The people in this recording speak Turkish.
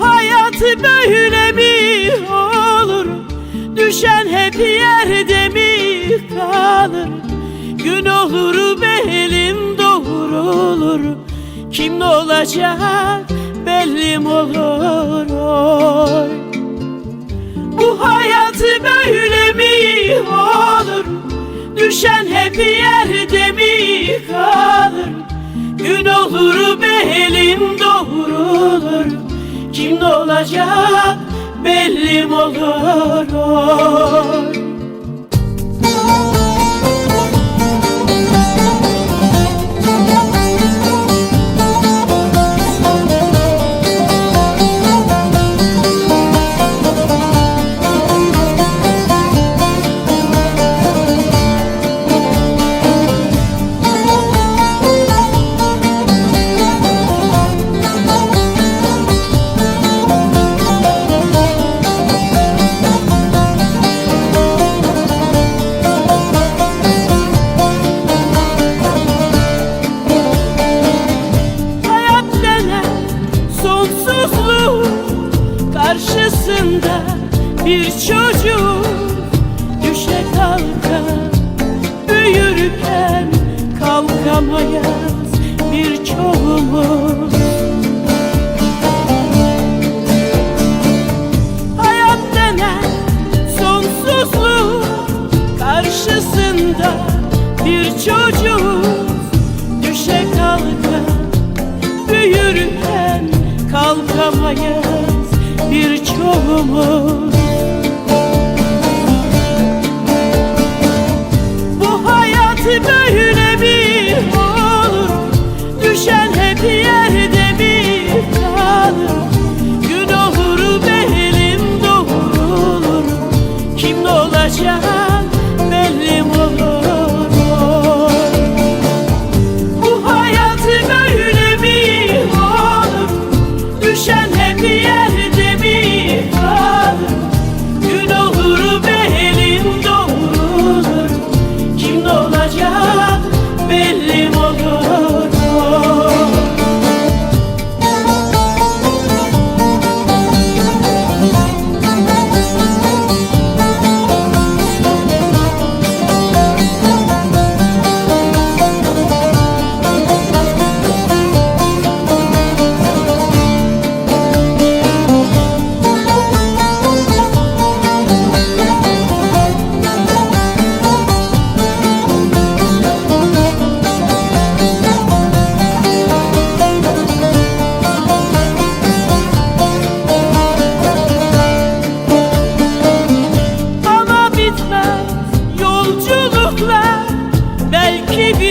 Hayat böyle mi olur? Düşen hep yerde mi kalır? Gün olur belim doğrulur Kim olacak bellim olur oy. Bu hayat böyle mi olur? Düşen hep yerde mi kalır? Gün olur belim doğrulur olacak bellim olur oy. Kalkamayız birçoğumuz. Hayat denen sonsuzluğu karşısında bir çocuk düşe kalka büyürken kalkamayız birçoğumuz Düşen hep yerde mi kalır Gün olur belim doğrulur Kim olacak